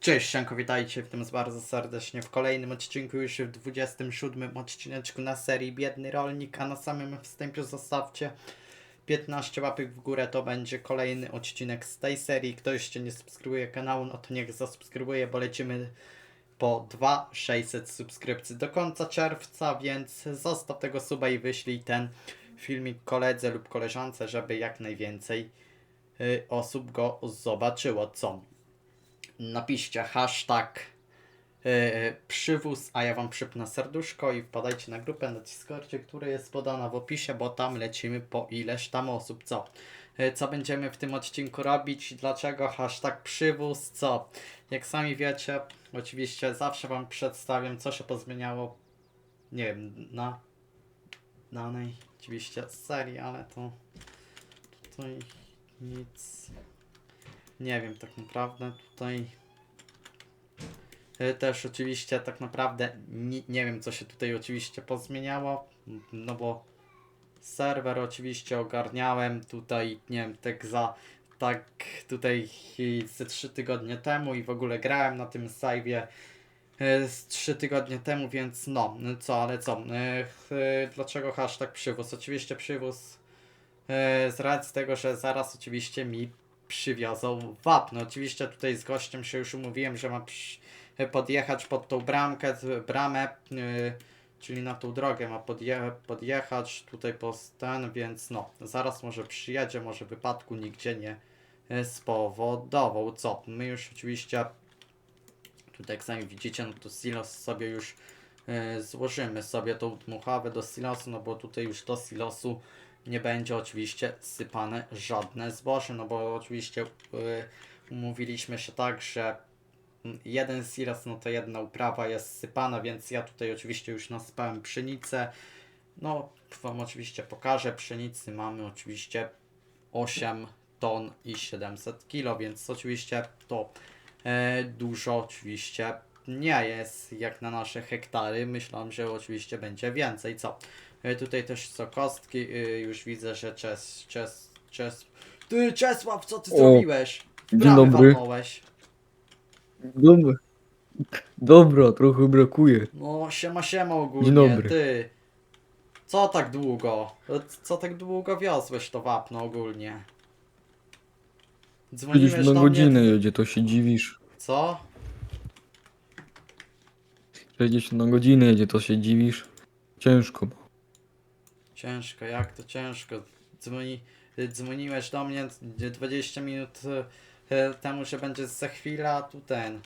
Cześć, Sianko, witajcie, witam was bardzo serdecznie w kolejnym odcinku, już w 27 odcineczku na serii Biedny Rolnik, a na samym wstępie zostawcie 15 łapek w górę, to będzie kolejny odcinek z tej serii. Kto jeszcze nie subskrybuje kanału, no to niech zasubskrybuje, bo lecimy po 2600 subskrypcji do końca czerwca, więc zostaw tego suba i wyślij ten filmik koledze lub koleżance, żeby jak najwięcej y, osób go zobaczyło. Co? Napiszcie hashtag yy, przywóz, a ja wam przypnę serduszko i wpadajcie na grupę na Discordzie, która jest podana w opisie, bo tam lecimy po ileś tam osób. Co? Yy, co będziemy w tym odcinku robić? Dlaczego hashtag przywóz? Co? Jak sami wiecie, oczywiście zawsze wam przedstawiam, co się pozmieniało, nie wiem, na danej oczywiście serii, ale to tutaj nic nie wiem tak naprawdę tutaj y, też oczywiście tak naprawdę nie, nie wiem co się tutaj oczywiście pozmieniało no bo serwer oczywiście ogarniałem tutaj nie wiem tak za tak tutaj ze 3 tygodnie temu i w ogóle grałem na tym save'ie y, z 3 tygodnie temu, więc no, co, ale co, y, dlaczego hashtag przywóz? Oczywiście przywóz z racji tego, że zaraz oczywiście mi przywiozą wapno. Oczywiście tutaj z gościem się już umówiłem, że ma podjechać pod tą bramkę, bramę, yy, czyli na tą drogę ma podje, podjechać tutaj po ten, więc no, zaraz może przyjedzie, może wypadku nigdzie nie yy, spowodował. Co? My już oczywiście tutaj jak sami widzicie, no to silos sobie już yy, złożymy sobie tą dmuchawę do silosu, no bo tutaj już do silosu nie będzie oczywiście sypane żadne zboże, no bo oczywiście yy, umówiliśmy się tak, że jeden silos, no to jedna uprawa jest sypana, więc ja tutaj oczywiście już nasypałem pszenicę. No, Wam oczywiście pokażę. Pszenicy mamy oczywiście 8 ton i 700 kilo, więc oczywiście to e, dużo oczywiście nie jest jak na nasze hektary. Myślałem, że oczywiście będzie więcej. Co? E, Tutaj też co kostki, y, już widzę, że Czes, Czes, Czes... Ty Czesław, co ty O, zrobiłeś? dzień dobry. walnąłeś. Dobra. Dobra, trochę brakuje. No siema siema ogólnie, Dzień dobry. ty. Co tak długo? E, Co tak długo wiozłeś to wapno ogólnie? Dzwoniłeś 50 na do godzinę mnie... jedzie, to się dziwisz. Co? 60 na godzinę jedzie, to się dziwisz. Ciężko. Ciężko, jak to ciężko? Dzwoni, dzwoniłeś do mnie d- 20 minut y, temu, że będzie za chwilę, a tu ten.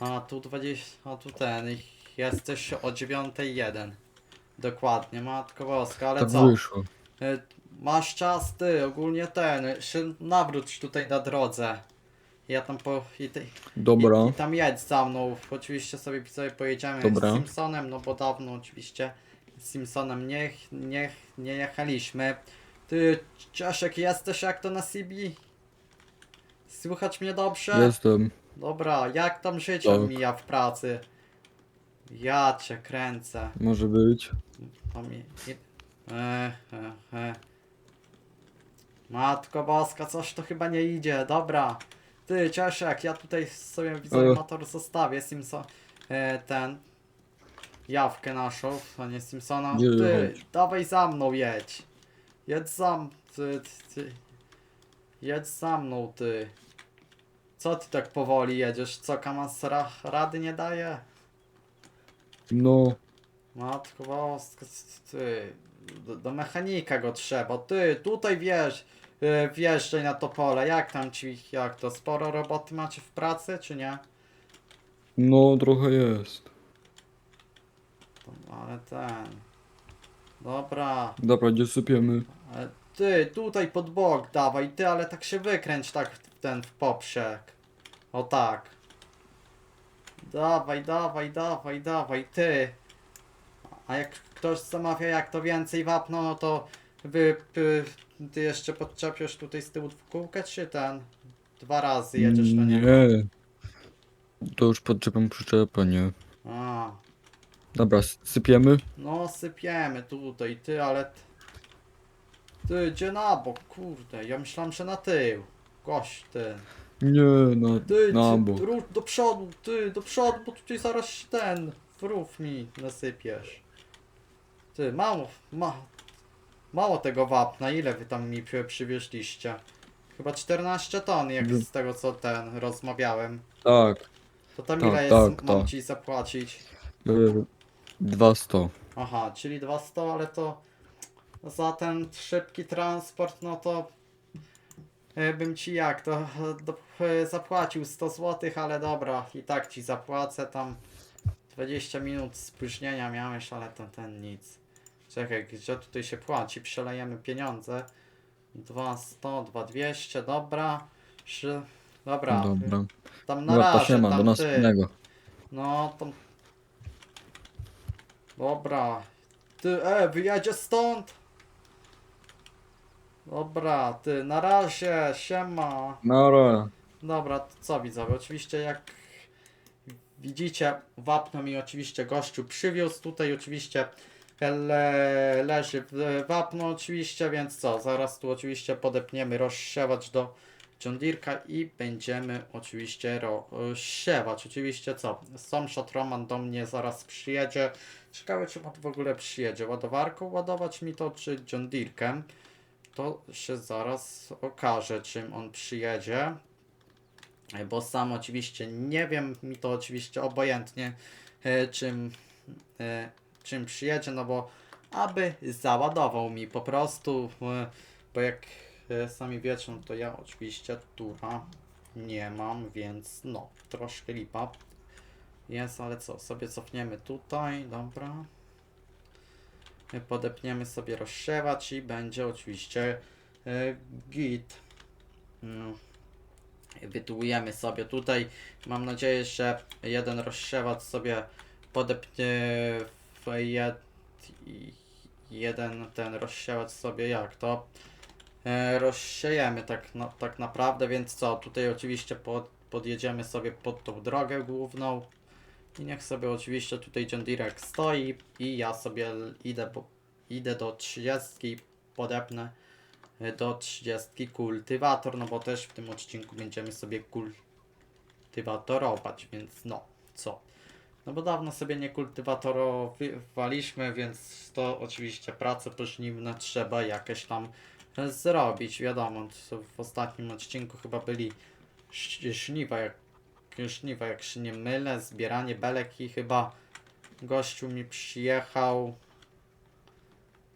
A tu 20, a tu ten. i Jesteś o 9.01. Dokładnie, matko boska, ale tak co? wyszło. Y, Masz czas ty, ogólnie ten, się nawróć tutaj na drodze. Ja tam po... I, ty, Dobra. i, I tam jedź za mną. Oczywiście sobie sobie pojedziemy Dobra. z Simpsonem, no bo dawno oczywiście Simpsonem nie, nie, nie jechaliśmy. Ty, Cieszek, jesteś jak to na CB? Słychać mnie dobrze? Jestem. Dobra, jak tam życie Tak. mija w pracy? Ja cię kręcę. Może być. Tam i... i... E, e, e. Matko boska, coś to chyba nie idzie, dobra. Ty, Cieszek, ja tutaj sobie widzę motor zostawię, Simpson, e, ten, jawkę naszą, a nie Simpsona. Nie, Ty, chodź. dawaj za mną jedź. Jedź za m- ty, ty, ty. Jedź za mną, ty. Co ty tak powoli jedziesz? Co, Kamas ra rady nie daje? No, Matko boska, ty, do, do mechanika go trzeba, ty, tutaj wiesz, yy, wjeżdżaj na to pole, jak tam ci, jak to, sporo roboty macie w pracy, czy nie? no trochę jest. To- Ale ten, dobra, Dobra, gdzie sypiemy? ale ty, tutaj pod bok dawaj, ty, ale tak się wykręć, tak w ten, w poprzek, o tak. Dawaj, dawaj, dawaj, dawaj, ty. A jak ktoś zamawia jak to więcej wapno, no to wy, ty, ty jeszcze podczepiesz tutaj z tyłu w kółkę, czy ten? Dwa razy jedziesz do niego. Nie. To już podczepiam przyczepę, nie? A, Dobra, sypiemy? no sypiemy tutaj, ty, ale... t- Ty, gdzie na bok, kurde, ja myślałem, że na tył. Gość, ty. Nie, no, Ty, na ty bok. rusz do przodu, ty, do przodu, bo tutaj zaraz się ten rów mi nasypiesz. Ty, mało, ma, mało tego wapna, ile wy tam mi przy- przywieźliście? Chyba 14 ton, jak Mm. z tego co ten rozmawiałem. Tak, To tam Tak, ile jest, tak, mam tak. ci zapłacić? 200. Aha, czyli 200, ale to za ten szybki transport, no to e, bym ci jak to do, e, zapłacił 100 zł, ale dobra, i tak ci zapłacę tam 20 minut spóźnienia miałeś, ale to ten nic. Czekaj, gdzie tutaj się płaci? Przelejemy pieniądze. 200, 2200, dobra. Trzy, dobra, Dobra. tam na Dobra, razie, to siema, do tam ty. następnego. No. Dobra. Ty, e, wyjedzie stąd? Dobra, ty, na razie, siema. Nara. Dobra, to co widzowie, oczywiście jak widzicie, wapno mi oczywiście gościu przywiózł, tutaj oczywiście le, leży wapno oczywiście, więc co, zaraz tu oczywiście podepniemy rozsiewać do John Deere'ka i będziemy oczywiście rozsiewać, oczywiście co, sąsiad Roman do mnie zaraz przyjedzie, ciekawe czy on w ogóle przyjedzie, ładowarką ładować mi to czy John Deere'kiem, to się zaraz okaże czym on przyjedzie. Bo sam oczywiście nie wiem, mi to oczywiście obojętnie e, czym, e, czym przyjedzie, no bo aby załadował mi po prostu, e, bo jak sami wiecie, no to ja oczywiście tura nie mam, więc no, troszkę lipa jest, ale co, sobie cofniemy tutaj, dobra. E, Podepniemy sobie rozsiewać i będzie oczywiście e, git. Wytułujemy sobie tutaj. Mam nadzieję, że jeden rozsiewacz sobie podepnie w jed... jeden ten rozsiewacz sobie jak to e, rozsiejemy tak, no, tak naprawdę, więc co, tutaj oczywiście pod, podjedziemy sobie pod tą drogę główną i niech sobie oczywiście tutaj John Deere stoi i ja sobie idę, bo, idę do 30 i podepnę do 30 kultywator, no bo też w tym odcinku będziemy sobie kultywatorować, więc no, co? No bo dawno sobie nie kultywatorowaliśmy, więc to oczywiście prace pożniwne trzeba jakieś tam zrobić. Wiadomo, w ostatnim odcinku chyba byli żniwa, jak, żniwa, jak się nie mylę, zbieranie belek i chyba gościu mi przyjechał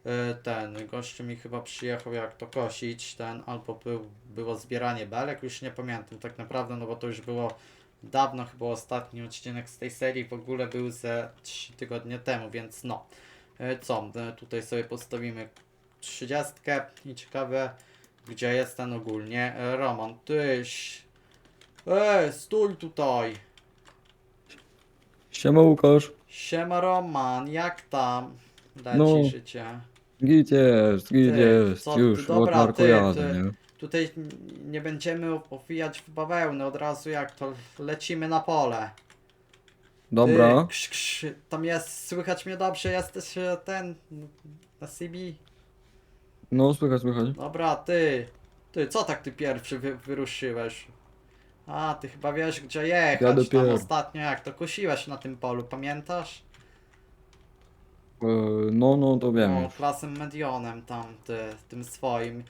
E, ten gościu mi chyba przyjechał jak to kosić, ten albo był, było zbieranie belek, już nie pamiętam tak naprawdę, no bo to już było dawno, chyba ostatni odcinek z tej serii w ogóle był ze 3 tygodnie temu, więc no. E, Co, e, tutaj sobie postawimy 30 i ciekawe gdzie jest ten ogólnie e, Roman, tyś Ej, stój tutaj Siema Łukasz. Siema Roman, jak tam leci No. życie? Git jest, git Ty, jest. co ty, Już dobra, ty, jadę, ty. nie? Tutaj nie będziemy owijać w bawełnę od razu jak to lecimy na pole. Dobra. Ty, krz, krz, tam jest, słychać mnie dobrze, jesteś e, ten na CB. No, słychać, słychać. Dobra, ty. Ty, co tak ty pierwszy wy, wyruszyłeś? A, ty chyba wiesz gdzie jechać. Ja tam dopiero. ostatnio jak to kosiłeś na tym polu, pamiętasz? E, no, no, to wiem No, już. klasem Medionem tam, ty, tym swoim.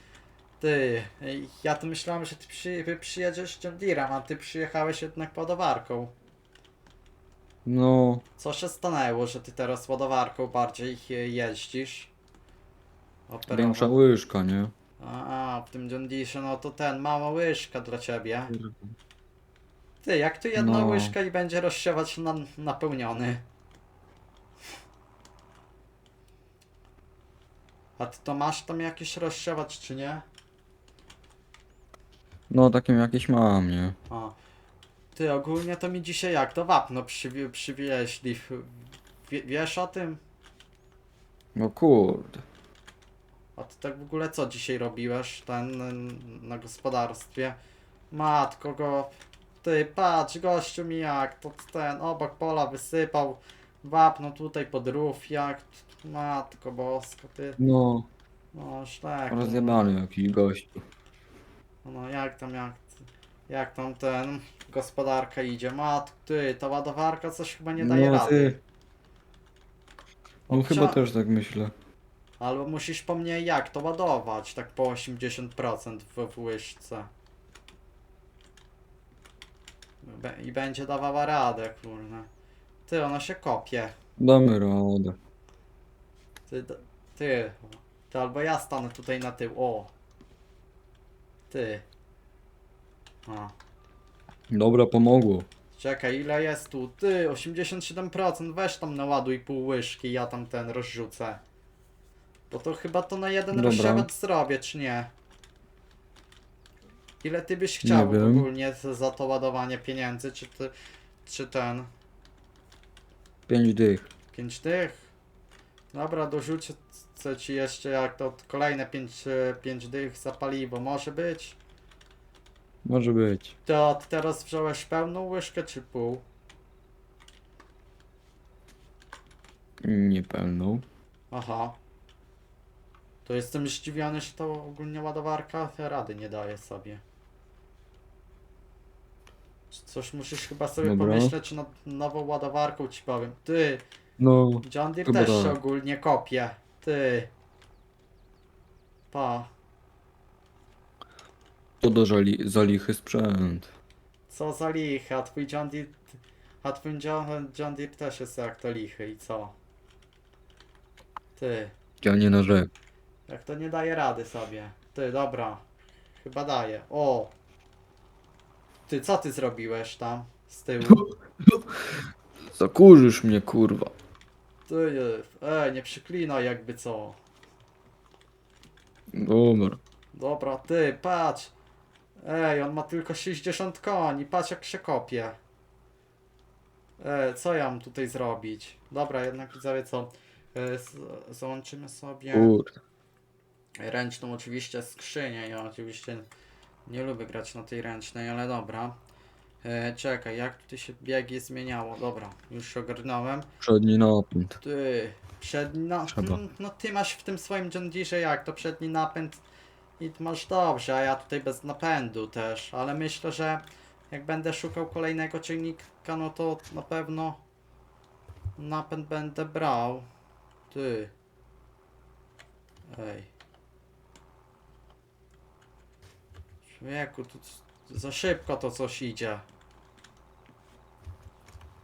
Ty, ej, ja to myślałem, że ty przy, wy przyjedziesz Deere'em, a ty przyjechałeś jednak ładowarką. No, Co się stanęło, że ty teraz ładowarką bardziej je- jeździsz? Większa łyżka, nie? A, w tym Deere, no to ten, mała łyżka dla ciebie. Ty, jak tu jedna No. łyżka i będzie rozsiewać na, napełniony? A ty to masz tam jakiś rozsiewacz, czy nie? No, takim jakiś mam, nie? Ty, ogólnie to mi dzisiaj jak to wapno przywie, przywieźli. Wie, wiesz o tym? No kurde. A ty tak w ogóle co dzisiaj robiłeś ten na gospodarstwie? Matko go. Ty, patrz, gościu mi jak to ten obok pola wysypał wapno tutaj pod rów, jak matko boska, ty. No, No, szlak. rozjebany jakiś gościu. No, jak tam, jak. Jak tam ten gospodarka idzie? Mat, ty, ta ładowarka coś chyba nie daje no rady. ty. No Obcia- chyba też tak myślę. Albo musisz po mnie jak to ładować, tak po 80% w, w łyżce. Be- I będzie dawała radę, kurde. Ty, ona się kopie. Damy radę. Ty, ty, ty, albo ja stanę tutaj na tył, o. Ty. A. Dobra, pomogło. Czekaj, ile jest tu? Ty, 87%, weź tam naładuj pół łyżki, ja tam ten rozrzucę. Bo to chyba to na jeden Dobra. rozsiewet zrobię, czy nie? Ile ty byś chciał wiem. ogólnie za to ładowanie pieniędzy, czy ty, czy ten? Pięć dych. 5 tych? Dobra, dorzucę ci jeszcze jak to kolejne 5 pięć dych za paliwo, może być? Może być. To ty teraz wziąłeś pełną łyżkę czy pół? Niepełną. Aha. To jestem zdziwiony, że to ogólnie ładowarka rady nie daje sobie. Coś musisz chyba sobie Dobra. pomyśleć nad nową ładowarką ci powiem. Ty, No, John Deere też się tak. ogólnie kopie. Ty. Pa. to do żali, za lichy sprzęt. Co za lichy, a twój John Deere... A twój John, John Deere też jest jak to lichy i co? Ty. Ja nie narzekam. Jak to nie daje rady sobie. Ty, dobra. Chyba daje. O! Ty, co ty zrobiłeś tam? Z tyłu? Zakurzysz mnie, kurwa. Ty, ej, nie przyklinaj jakby co. Dobra. Dobra, ty, patrz. Ej, on ma tylko 60 koni, patrz jak się kopie. Ej, co ja mam tutaj zrobić? Dobra, jednak widzowie co? E, z- Załączymy sobie Kurde. Ręczną oczywiście skrzynię. Ja oczywiście nie lubię grać na tej ręcznej, ale dobra. E, czekaj, jak tutaj się biegi zmieniało? Dobra, już się ogarnąłem. Przedni napęd. Ty, przedni Trzeba. no, no ty masz w tym swoim John Deere jak to przedni napęd i ty masz dobrze, a ja tutaj bez napędu też, ale myślę, że jak będę szukał kolejnego czynnika, no to na pewno napęd będę brał. Ty. Ej. Człowieku, tu za szybko to coś idzie.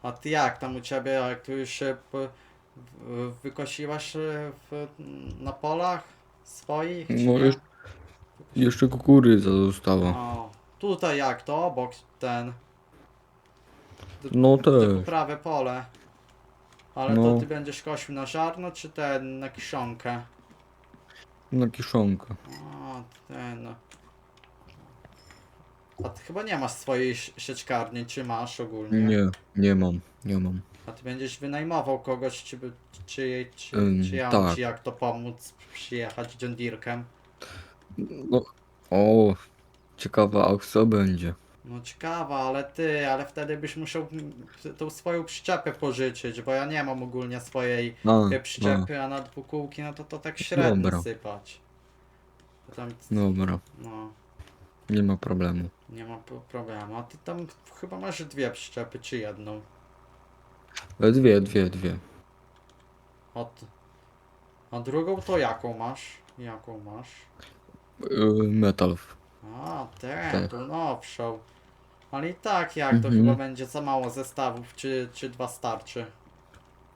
A ty jak tam u ciebie, jak tu już wykosiłaś e, w, na polach swoich? No jeszcze, jeszcze kukurydza została. O, tutaj jak to, obok ten. No też. prawe pole. Ale to No. ty będziesz kosił na ziarno, czy ten na kiszonkę? Na kiszonkę. O, ten. A ty chyba nie masz swojej sieczkarni, czy masz ogólnie? Nie, nie mam. Nie mam. A ty będziesz wynajmował kogoś, czy, by- czy, jej- czy, Ym, czy ja mam tak. ci jak to pomóc przyjechać John Deere'kiem? No. O, ciekawa akcja będzie. No ciekawa, ale ty, ale wtedy byś musiał tą swoją przyczepę pożyczyć, bo ja nie mam ogólnie swojej Te a, przyczepy, a na dwukółki, no to to tak średnio Dobra. sypać. To Tam, dobra. no, Nie ma problemu. nie ma problemu. A ty tam chyba masz dwie przyczepy, czy jedną? E, Dwie, dwie, dwie. T- a drugą to jaką masz? Jaką masz? E, Metal. A, tę, Tak. tą nowszą. Ale i tak jak to Mhm. chyba będzie za mało zestawów, czy, czy dwa starczy?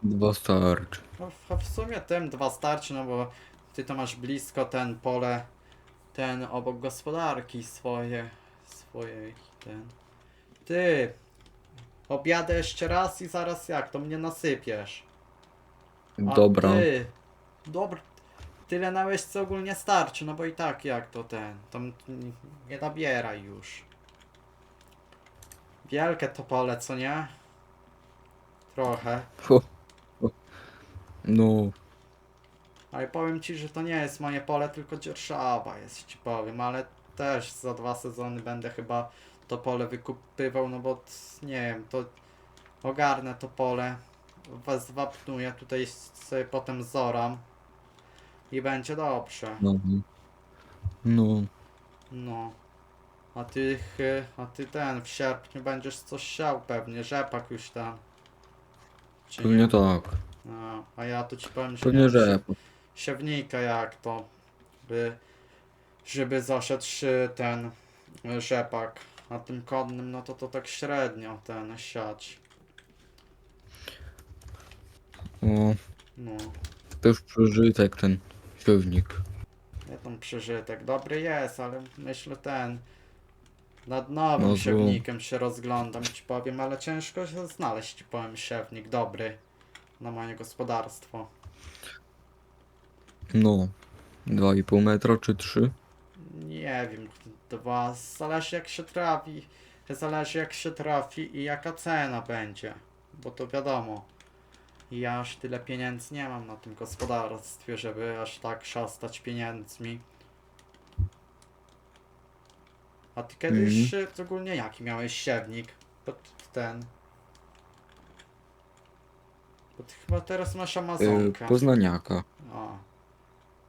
Dwa starczy. No w, w sumie tym dwa starczy, no bo ty to masz blisko ten pole, ten obok gospodarki swoje, swojej, ten. Ty, objadę jeszcze raz i zaraz jak, to mnie nasypiesz. A Dobra. Ty, dobra, tyle na łyżce ogólnie starczy, no bo i tak jak to ten, tam n- nie nabieraj już. Wielkie to pole, co nie? Trochę. No, Ale powiem ci, że to nie jest moje pole, tylko dzierżawa jest, ci powiem, ale też za dwa sezony będę chyba to pole wykupywał, no bo nie wiem, to ogarnę to pole, was wapnuję, tutaj sobie potem zoram i będzie dobrze. no. No. No. A ty, chy- a ty ten, w sierpniu będziesz coś siał pewnie, rzepak już tam. Czy Pewnie nie? tak. No, a ja tu ci powiem, że Pewnie, że. Siewnika jak to, by, żeby zaszedł ten y, rzepak. Na tym konnym, no to to tak średnio ten siać. O, No, też przeżytek ten siewnik. ja tam przeżytek. Dobry jest, ale myślę ten. Nad nowym No to- siewnikiem się rozglądam, ci powiem, ale ciężko się znaleźć, ci powiem, siewnik dobry na moje gospodarstwo. No. 2,5 metra czy 3? Nie wiem, dwa, zależy jak się trafi, zależy jak się trafi i jaka cena będzie, bo to wiadomo. Ja aż tyle pieniędzy nie mam na tym gospodarstwie, żeby aż tak szastać pieniędzmi. A ty kiedyś mm. ogólnie jaki miałeś siewnik? Pod ten. Bo ty chyba teraz masz Yy, Amazonkę. poznaniaka. O.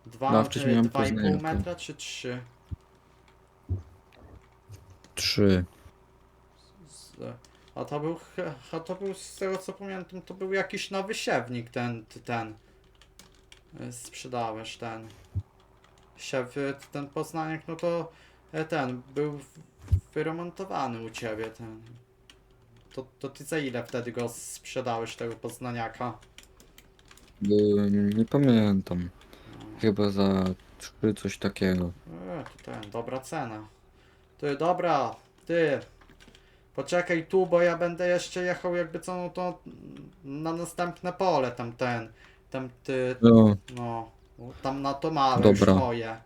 Dwa, No, wcześniej y, miałem dwa i pół metra czy trzy? 3. Z, a to był, ch- a to był, z tego co pamiętam, to był jakiś nowy siewnik ten, ty- ten. y, Sprzedałeś ten. Siew, y, ten Poznaniak, no to e, ten, był w- wyremontowany u ciebie ten. To, to ty za ile wtedy go sprzedałeś, tego Poznaniaka? Nie pamiętam. Chyba za 3 coś takiego. E, to ten, dobra cena. Ty, dobra, ty. Poczekaj tu, bo ja będę jeszcze jechał jakby co, no to na następne pole tam ten. Tam ty, No, no. Tam na to małe Dobra. już moje.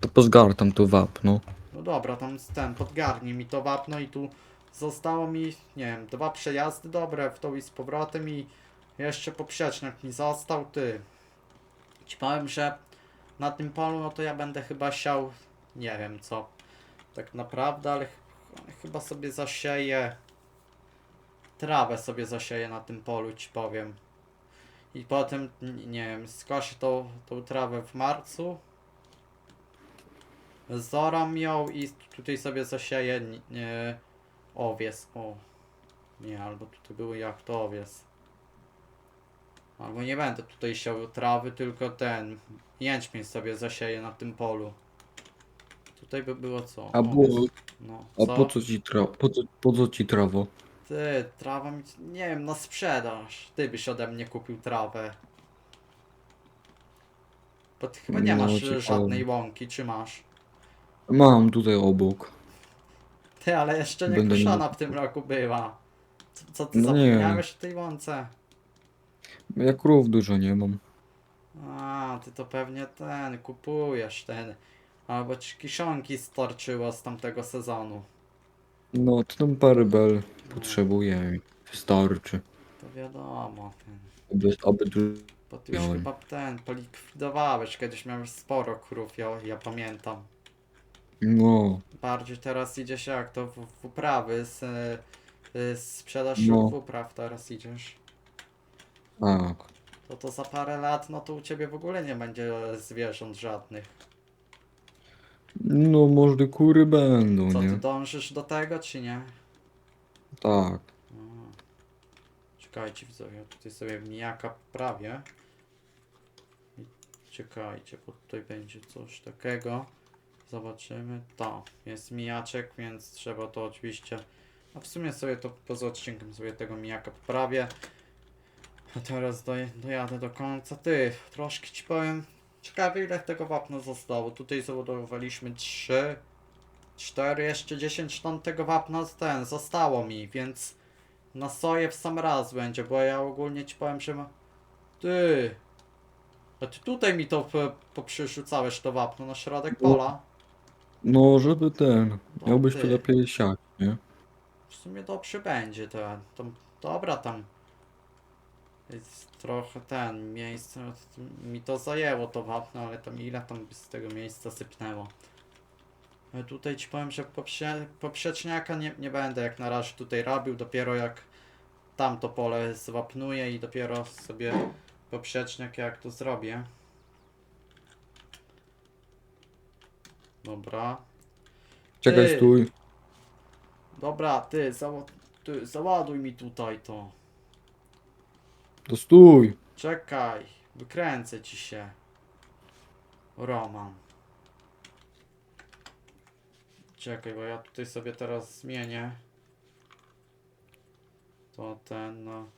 to pozgartam to wapno. No dobra, tam z ten, podgarnij mi to wapno i tu zostało mi, nie wiem, dwa przejazdy dobre w tą i z powrotem i jeszcze poprzecznik mi został, ty. Powiem, że na tym polu, no to ja będę chyba siał, nie wiem co, tak naprawdę, ale ch- chyba sobie zasieję, trawę sobie zasieję na tym polu, ci powiem. I potem, nie wiem, skoszę tą, tą trawę w marcu, Zoram ją i tutaj sobie zasieję nie, owies. O. Nie, albo tutaj było jak to owies. Albo nie będę tutaj siał trawy, tylko ten jęczmień sobie zasieję na tym polu. Tutaj by było co? A, bo. No, a co? po co ci tra po co, po co ci trawo? Ty, trawa mi, nie wiem, na sprzedaż. Ty byś ode mnie kupił trawę. Bo ty chyba nie No, masz żadnej łąki, czy masz? Mam tutaj obok. Ty, ale jeszcze nie Będę miał- w tym roku była. Co, co ty No nie. zapomniałeś o tej łące? Ja krów dużo nie mam. A, ty to pewnie ten, kupujesz ten. Albo ci kiszonki storczyło z tamtego sezonu. No, to tam parę bel potrzebuję wystarczy. To wiadomo, ten. Aby, aby tu... Bo ty już Miałem. chyba ten, polikwidowałeś, kiedyś miałeś sporo krów, ja, ja pamiętam. No, Bardziej teraz idzie się jak to w, w uprawy, z, y, sprzedaż No. w upraw teraz idziesz. Tak. To to za parę lat, no to u ciebie w ogóle nie będzie zwierząt żadnych. No, może kury będą, Co, ty nie? dążysz do tego, czy nie? Tak. A. Czekajcie widzowie, ja tutaj sobie mijaka poprawię. I Czekajcie, bo tutaj będzie coś takiego. Zobaczymy. To jest mijaczek, więc trzeba to oczywiście. A w sumie sobie to poza odcinkiem sobie tego mijaka poprawię. A teraz doj dojadę do końca. Ty, troszkę ci powiem. Ciekawe ile tego wapna zostało. Tutaj załadowaliśmy 3, 4, jeszcze 10 ton tego wapna ten zostało mi, więc na soję w sam raz będzie, bo ja ogólnie ci powiem, że ma... Ty! A ty tutaj mi to po- poprzyrzucałeś to wapno na środek No. pola. No, żeby ten... O, Miałbyś ty. to lepiej siać, nie? W sumie dobrze będzie to. Tam, dobra tam. Jest trochę ten miejsce. Mi to zajęło to wapno, ale tam ile tam z tego miejsca sypnęło. Ale tutaj ci powiem, że poprze, poprzeczniaka nie, nie będę jak na razie tutaj robił. Dopiero jak tamto pole zwapnuję i dopiero sobie poprzeczniak jak to zrobię. Dobra. Czekaj, Ty. stój. Dobra, ty, zało ty, załaduj mi tutaj to. To stój. Czekaj, wykręcę ci się. Roman. Czekaj, bo ja tutaj sobie teraz zmienię. To ten, no.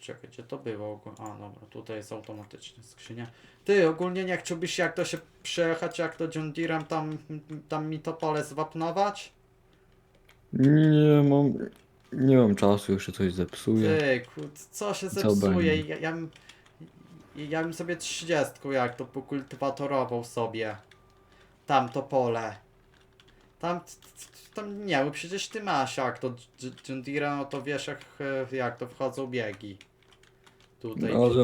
Czekaj, gdzie to było ogólnie? A, dobra, tutaj jest automatyczna skrzynia. Ty, ogólnie nie chciałbyś jak to się przejechać, jak to John Deerem tam, tam mi to pole zwapnować? Nie mam... Nie mam czasu, jeszcze coś zepsuję. Ty, co się zepsuje? będzie? Ja, ja, bym- ja bym sobie trzydziestką jak to pokultywatorował sobie. Tam to pole. Tam, t- t- tam nie, bo przecież ty masz jak to Dż- Deere, no to wiesz jak, e, jak to wchodzą biegi. Tutaj. No, Ale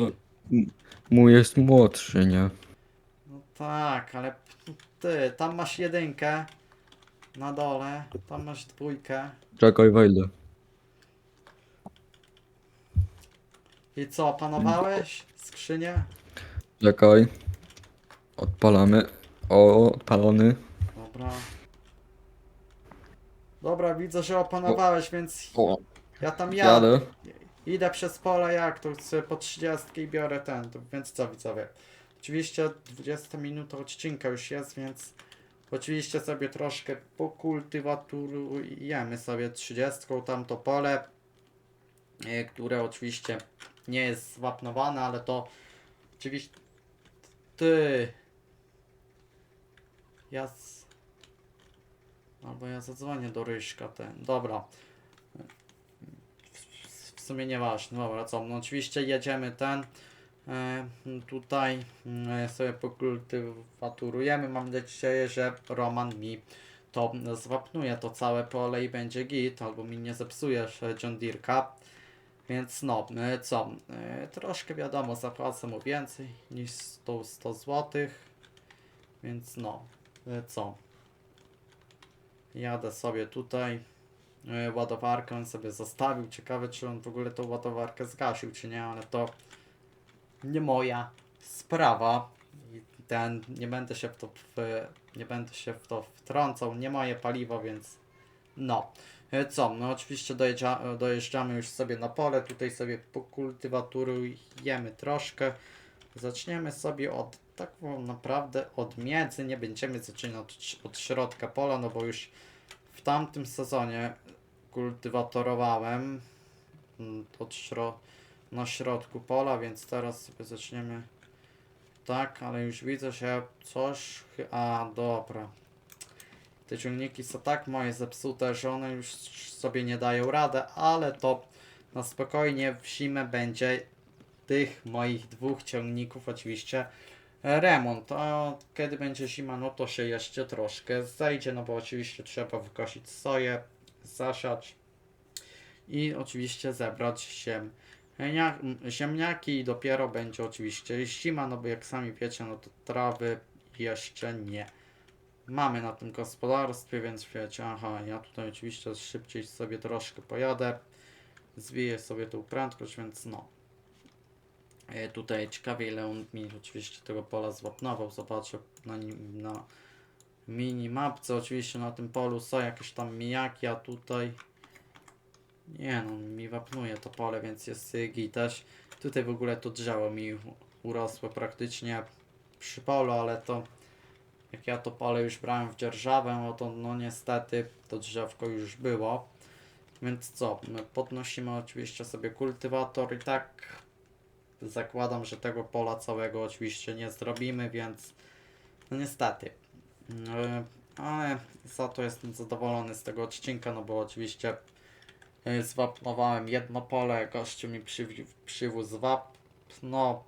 m- mój jest młodszy, nie? No tak, ale ty, tam masz jedynkę na dole, tam masz dwójkę. Czekaj, wejdę. I co, opanowałeś skrzynię? Czekaj. Odpalamy. O, odpalony. Dobra. Dobra, widzę, że opanowałeś, więc O, ja tam jadę. jadę. Idę przez pole jak to chcę po 30 i biorę ten, to, więc co widzowie. Oczywiście 20 minut odcinka już jest, więc oczywiście sobie troszkę pokultywaturujemy sobie 30 tamto pole, e, które oczywiście nie jest zwapnowane, ale to oczywiście ty. Ja z... albo ja zadzwonię do Ryśka ten, dobra. W sumie nieważne, dobra co, no oczywiście jedziemy ten e, tutaj e, sobie pokultywaturujemy, mam nadzieję, że Roman mi to zwapnuje to całe pole i będzie git, albo mi nie zepsujesz John Deere'ka więc no, e, co, e, troszkę wiadomo, zapłacę mu więcej niż 100, 100 zł, więc no, e, co, jadę sobie tutaj, ładowarkę on sobie zostawił. Ciekawe, czy on w ogóle tą ładowarkę zgasił, czy nie, ale to nie moja sprawa. Ten, nie będę się w to, w, nie będę się w to wtrącał, nie moje paliwo, więc no. Co, no oczywiście dojeżdża, dojeżdżamy już sobie na pole, tutaj sobie pokultywaturujemy troszkę. Zaczniemy sobie od tak naprawdę od miedzy, nie będziemy zaczynać od, od środka pola, no bo już w tamtym sezonie kultywatorowałem mm, od śro na środku pola, więc teraz sobie zaczniemy tak, ale już widzę, że coś... A, dobra. Te ciągniki są tak moje zepsute, że one już sobie nie dają radę, ale to na spokojnie w zimę będzie tych moich dwóch ciągników oczywiście remont. A kiedy będzie zima, no to się jeszcze troszkę zejdzie, no bo oczywiście trzeba wykosić soję, zasiać i oczywiście zebrać się ziemniaki i dopiero będzie oczywiście zima, no bo jak sami wiecie, no to trawy jeszcze nie mamy na tym gospodarstwie, więc wiecie, aha, ja tutaj oczywiście szybciej sobie troszkę pojadę, zwiję sobie tą prędkość, więc no. E, Tutaj ciekawie ile on mi oczywiście tego pola zwapnował, zobaczę na, nim, na minimapce, oczywiście na tym polu są jakieś tam mijaki, a tutaj nie no, mi wapnuje to pole, więc jest sygi też. Tutaj w ogóle to drzewo mi urosło praktycznie przy polu, ale to jak ja to pole już brałem w dzierżawę, to no niestety to drzewko już było. Więc co, my podnosimy oczywiście sobie kultywator i tak zakładam, że tego pola całego oczywiście nie zrobimy, więc no niestety. Yy, Ale za to jestem zadowolony z tego odcinka, no bo oczywiście yy, zwapnowałem jedno pole, gościu mi przywi- przywózł wap, no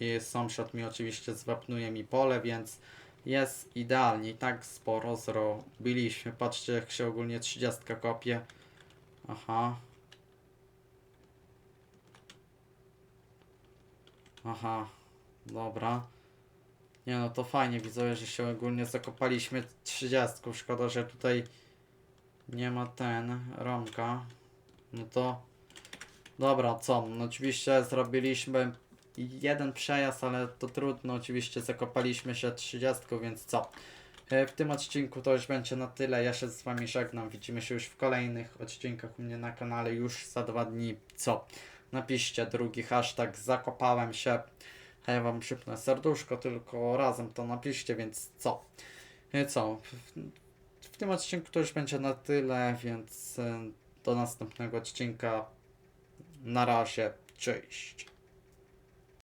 i sąsiad mi oczywiście zwapnuje mi pole, więc jest idealnie. Tak sporo zrobiliśmy. Patrzcie jak się ogólnie 30 kopie. Aha. Aha. Dobra. Nie no to fajnie widzę, że się ogólnie zakopaliśmy 30. Szkoda, że tutaj nie ma ten Romka. No to dobra, co? No oczywiście zrobiliśmy jeden przejazd, ale to trudno, oczywiście zakopaliśmy się 30, więc co? E, W tym odcinku to już będzie na tyle. Ja się z Wami żegnam. Widzimy się już w kolejnych odcinkach u mnie na kanale już za dwa dni. Co? Napiszcie drugi hashtag zakopałem się. A ja Wam przypnę serduszko, tylko razem to napiszcie, więc co? E, Co? W, w tym odcinku to już będzie na tyle, więc e, do następnego odcinka. Na razie. Cześć.